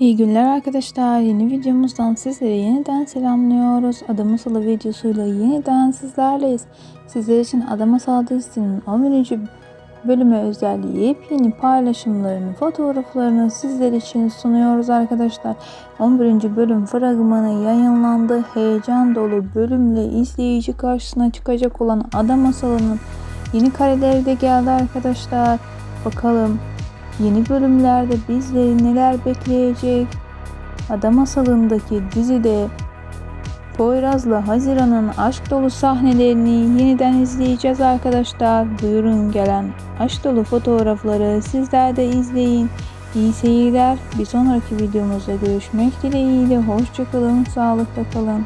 İyi günler arkadaşlar. Yeni videomuzdan sizleri yeniden selamlıyoruz. Ada Masalı videosuyla yeniden sizlerleyiz. Sizler için Ada Masalı dizisinin 11. bölüme özel yepyeni paylaşımlarını, fotoğraflarını sizler için sunuyoruz arkadaşlar. 11. bölüm fragmanı yayınlandı. Heyecan dolu bölümle izleyici karşısına çıkacak olan Ada Masalı'nın yeni kareleri de geldi arkadaşlar. Bakalım Yeni bölümlerde bizleri neler bekleyecek? Ada Masalı'ndaki dizide Poyraz'la Haziran'ın aşk dolu sahnelerini yeniden izleyeceğiz arkadaşlar. Buyurun gelen aşk dolu fotoğrafları sizler de izleyin. İyi seyirler. Bir sonraki videomuzda görüşmek dileğiyle. Hoşçakalın, sağlıkla kalın.